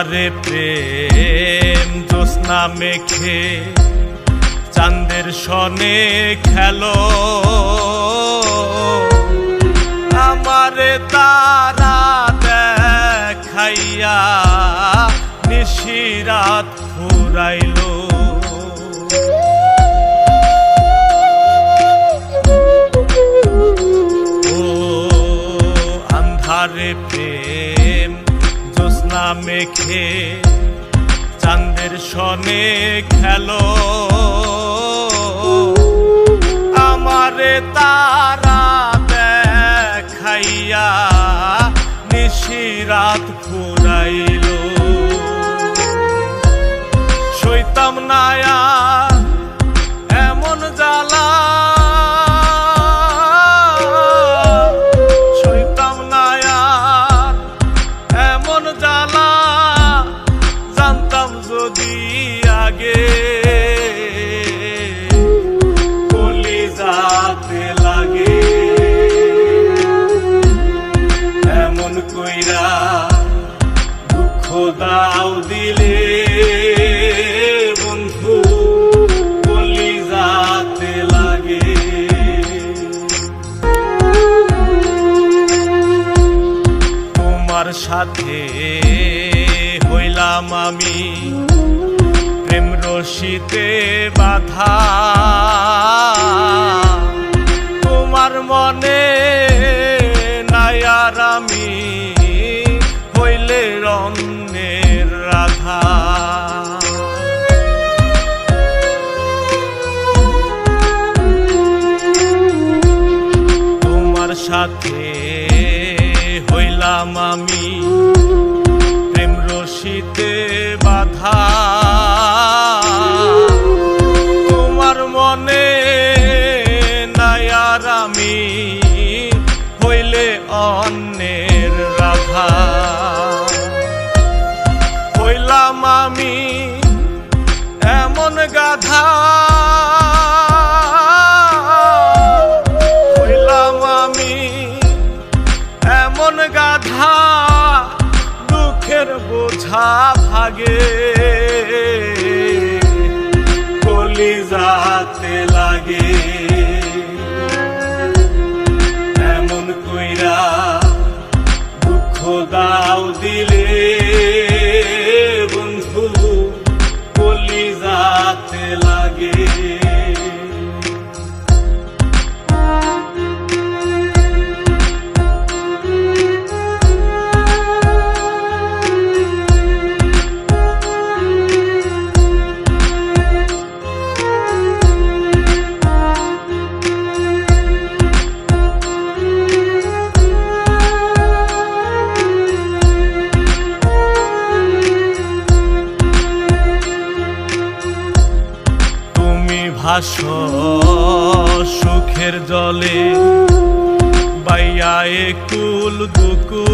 আন্ধারে প্রেম জ্যোৎস্না মেখে চান্দের সনে খেলো। আমারে তারা দেখাইয়া নিশিরাত ফুরাইলো। মেখে চাঁদের সনে খেলো। আমারে তারা দেখাইয়া নিশিরাত ফুরাইল। শৈতাম নায়া তোমার সাথে হইলাম আমি। প্রেম রশিতে বাধা। তোমার মনে নাই আর আমি হইলে রন্যের রাধা। তোমার সাথে হইলাম আমি। প্রেম রশিতে বাধা ভাগে কলিজাতে লাগে। এমন কইরা দুঃখ দাও দিলে। ভাস সুখের জলে বাইয়া কুল দুকু